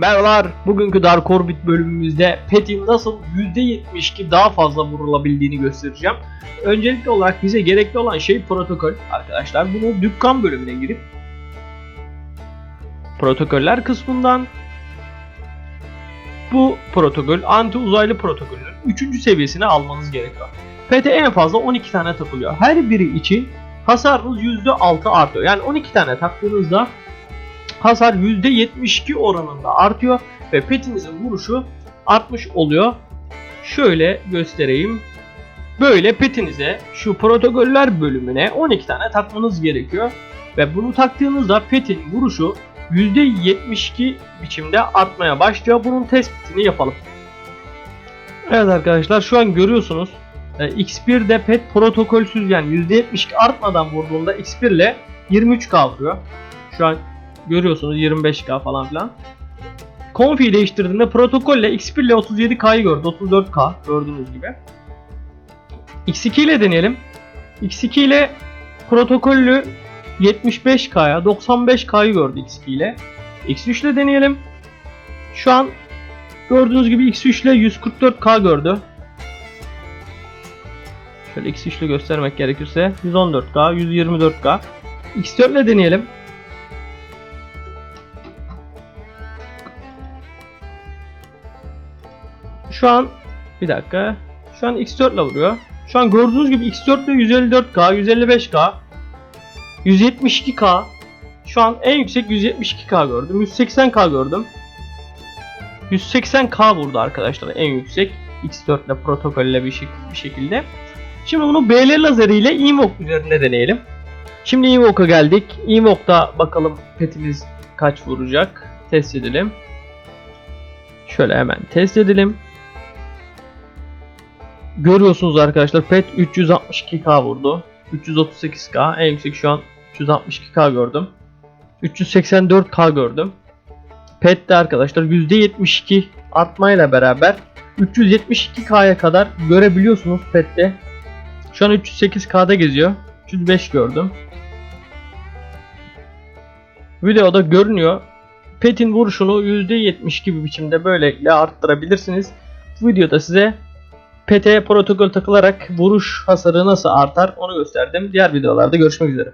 Merhabalar, bugünkü Dark Orbit bölümümüzde Pet'in nasıl %72 daha fazla vurulabildiğini göstereceğim. Öncelikli olarak bize gerekli olan şey protokol arkadaşlar. Bunu dükkan bölümüne girip protokoller kısmından bu protokol anti uzaylı protokolünün 3. seviyesine almanız gerekiyor. Pet'e en fazla 12 tane takılıyor. Her biri için hasarınız %6 artıyor. Yani 12 tane taktığınızda hasar %72 oranında artıyor ve petinizin vuruşu artmış oluyor. Şöyle göstereyim. Böyle petinize şu protokoller bölümüne 12 tane takmanız gerekiyor. Ve bunu taktığınızda petin vuruşu %72 biçimde artmaya başlıyor. Bunun tespitini yapalım. Evet arkadaşlar şu an görüyorsunuz. e, X1'de pet protokolsüz yani %72 artmadan vurduğunda X1 ile 23k vuruyor. Şu an görüyorsunuz 25k falan filan. Confi değiştirdiğinde protokolle X1 ile 37k'yı gördü. 34k gördüğünüz gibi. X2 ile deneyelim. X2 ile protokollü 75k'ya 95k'yı gördü X2 ile. X3 ile deneyelim. Şu an gördüğünüz gibi X3 ile 144k gördü. Şöyle X3 ile göstermek gerekirse 114k, 124k. X4 ile deneyelim. Şu an bir dakika. Şu an X4 ile vuruyor. Şu an gördüğünüz gibi X4 ile 154K, 155K, 172K. Şu an en yüksek 172K gördüm. 180K gördüm. 180K vurdu arkadaşlar en yüksek X4 ile protokol ile bir, şek- bir şekilde. Şimdi bunu BL lazeriyle Invoke üzerinde deneyelim. Şimdi Invoke'a geldik. Invoke'da bakalım petimiz kaç vuracak. Test edelim. Şöyle hemen test edelim. Görüyorsunuz arkadaşlar pet 362k vurdu. 338k en yüksek şu an 362k gördüm. 384k gördüm. Pet de arkadaşlar %72 artmayla beraber 372k'ya kadar görebiliyorsunuz pette. Şu an 308k'da geziyor. 305 gördüm. Videoda görünüyor. Pet'in vuruşunu %70 gibi biçimde böylelikle arttırabilirsiniz. Bu videoda size PT protokol takılarak vuruş hasarı nasıl artar onu gösterdim. Diğer videolarda görüşmek üzere.